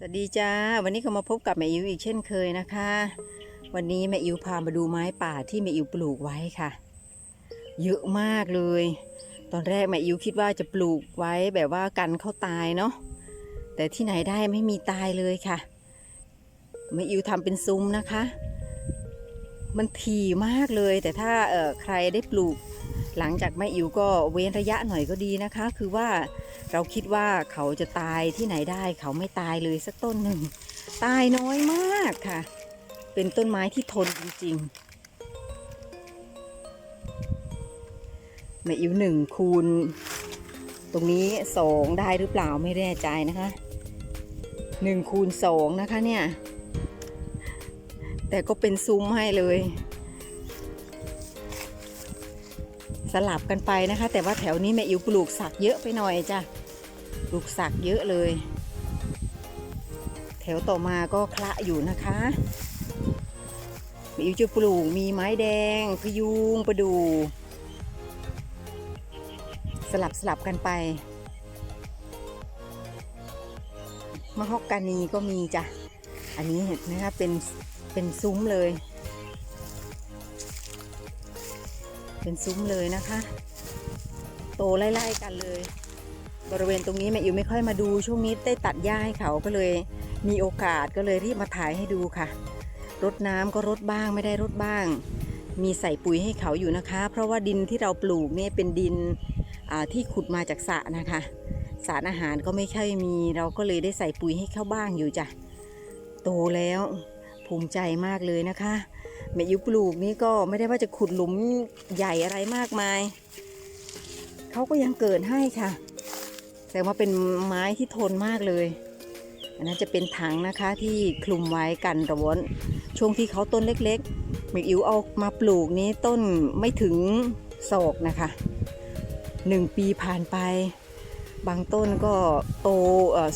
สวัสดีจ้า วันนี้ก็มาพบกับแม่อิ๋วอีกเช่นเคยนะคะ วันนี้แม่อิ๋วพามาดูไม้ป่าที่แม่อิ๋วปลูกไว้ค่ะ เยอะมากเลย ตอนแรกแม่อิ๋วคิดว่าจะปลูกไว้แบบว่ากันเขาตายเนาะแต่ที่ไหนได้ไม่มีตายเลยค่ะแม่อิ๋วทำเป็นซุ้มนะคะ มันถี่มากเลย แต่ถ้าเออใครได้ปลูก หลังจากแม่อิ๋วก็เว้นระยะหน่อยก็ดีนะคะ คือว่าเราคิดว่าเขาจะตายที่ไหนได้ เขาไม่ตายเลยสักต้นหนึ่ง ตายน้อยมากค่ะ เป็นต้นไม้ที่ทนจริงๆแม่อิ๋วหนึ่งคูณ ตรงนี้สองได้หรือเปล่าไม่แน่ใจนะคะหนึ่งคูณสองนะคะเนี่ย แต่ก็เป็นซุ้มให้เลย สลับกันไปนะคะ แต่ว่าแถวนี้แม่อิ๋วปลูกสักเยอะไปหน่อยจ้ะปลูกสักเยอะเลย แถวต่อมาก็คละอยู่นะคะแม่อิ๋วจะปลูกมีไม้แดง พยุงประดู สลับสลับกันไปมะฮอกกานีก็มีจ้ะ อันนี้เห็นไหมคะเป็นเป็นซุ้มเลย เป็นซุ้มเลยนะคะ โตไล่ๆกันเลย บริเวณตรงนี้แม่อิ๋วไม่ค่อยมาดูช่วงนี้ได้ตัดหญ้าให้เขาก็เลย มีโอกาสก็เลยรีบมาถ่ายให้ดูค่ะรดน้ำก็รดบ้างไม่ได้รดบ้าง มีใส่ปุ๋ยให้เขาอยู่นะคะ เพราะว่าดินที่เราปลูกเนี่ยเป็นดินที่ขุดมาจากสระนะคะ สารอาหารก็ไม่ค่อยมี เราก็เลยได้ใส่ปุ๋ยให้เขาบ้างอยู่จ้ะโตแล้ว ภูมิใจมากเลยนะคะแม่อิ๋วปลูกนี่ก็ไม่ได้ว่าจะขุดหลุมใหญ่อะไรมากมาย เขาก็ยังเกิดให้ค่ะ แต่ว่าเป็นไม้ที่ทนมากเลย อันนั้นจะเป็นถังนะคะที่คลุมไว้กันร้อนช่วงที่เขาต้นเล็กๆแม่อิ๋วเอามาปลูกนี้ต้นไม่ถึงศอกนะคะหนึ่งปีผ่านไป บางต้นก็โต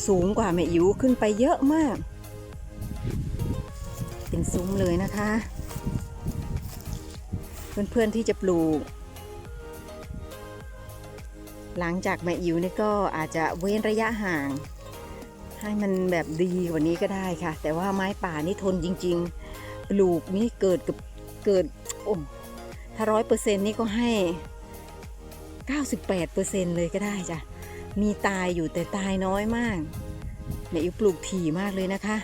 สูงกว่าแม่อิ๋วขึ้นไปเยอะมาก เป็นซุ้มเลยนะคะ เพื่อนๆที่จะปลูก หลังจากแม่อิ๋วนี่ก็อาจจะเว้นระยะห่าง ให้มันแบบดีกว่านี้ก็ได้ค่ะ แต่ว่าไม้ป่านี่ทนจริง ๆ ปลูกนี่เกิดกับเกิดโอ้ถ้าร้อยเปอร์เซ็นต์นี่ก็ให้ 98เปอร์เซ็นต์เลยก็ได้จ้ะมีตายอยู่แต่ตายน้อยมากแม่อิ๋วปลูกถี่มากเลยนะคะ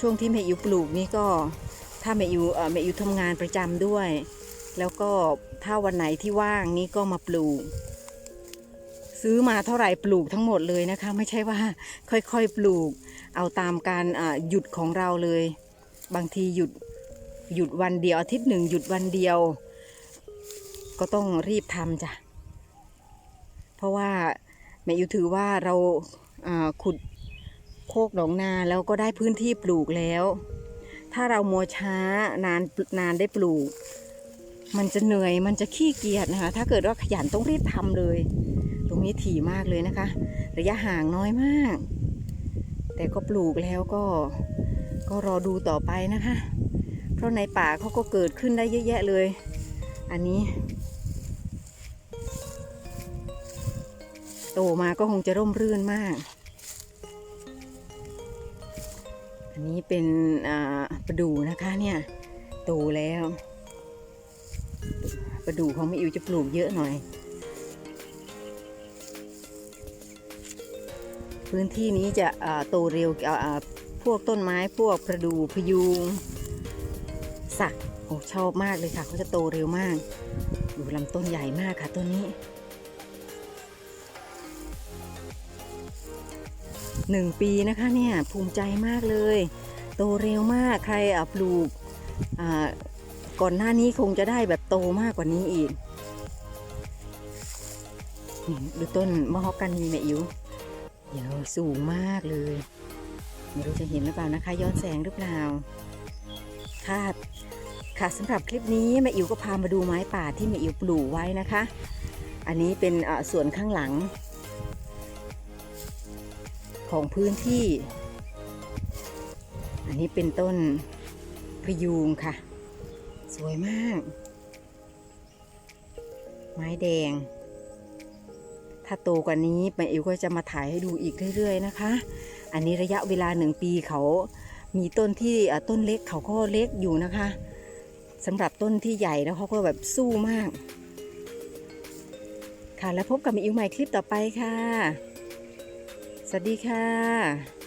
ช่วงที่แม่อิวปลูกนี่ก็ถ้าแม่อิวเอ่อแม่อิวทำงานประจำด้วย แล้วก็ถ้าวันไหนที่ว่างนี่ก็มาปลูก ซื้อมาเท่าไหร่ปลูกทั้งหมดเลยนะคะ ไม่ใช่ว่าค่อยๆปลูก เอาตามการหยุดของเราเลย บางทีหยุดหยุดวันเดียวอาทิตย์หนึ่งหยุดวันเดียว ก็ต้องรีบทำจ้ะเพราะว่าแม่อิวถือว่าเราขุด โคกหนองนาแล้วก็ได้พื้นที่ปลูกแล้ว ถ้าเรามัวช้านานนานได้ปลูก มันจะเหนื่อยมันจะขี้เกียจนะคะ ถ้าเกิดว่าขยันต้องรีบทำเลย ตรงนี้ถี่มากเลยนะคะ ระยะห่างน้อยมาก แต่ก็ปลูกแล้วก็ก็รอดูต่อไปนะคะ เพราะในป่าเขาก็เกิดขึ้นได้เยอะแยะเลย อันนี้โตมาก็คงจะร่มรื่นมาก อันนี้เป็นอ่าประดูนะคะเนี่ยโตแล้ว ประดูของแม่อิวจะปลูกเยอะหน่อย พื้นที่นี้จะโตเร็วพวกต้นไม้พวกประดูพยุงสักโอ้ชอบมากเลยค่ะเขาจะโตเร็วมากดูลำต้นใหญ่มากค่ะต้นนี้ หนึ่งปีนะคะเนี่ยภูมิใจมากเลย โตเร็วมากใครอะปลูกก่อนหน้านี้คงจะได้แบบโตมากกว่านี้อีกนี่ดูต้นมะฮอกกานีแม่อิ๋วเดี๋ยวสูงมากเลยไม่รู้จะเห็นหรือเปล่านะคะย้อนแสงหรือเปล่าค่ะค่ะสำหรับคลิปนี้แม่อิ๋วก็พามาดูไม้ป่าที่แม่อิ๋วปลูกไว้นะคะ อันนี้เป็นส่วนข้างหลัง ของพื้นที่ อันนี้เป็นต้นพยูงค่ะ สวยมาก ไม้แดง ถ้าโตกว่านี้แม่อิ๋วก็จะมาถ่ายให้ดูอีกเรื่อยๆนะคะ อันนี้ระยะเวลาหนึ่งปีเขามีต้นที่ต้นเล็กเขาก็เล็กอยู่นะคะสำหรับต้นที่ใหญ่แล้วเขาก็แบบสู้มาก ค่ะแล้วพบกับมีอิวใหม่คลิปต่อไปค่ะ สวัสดีค่ะ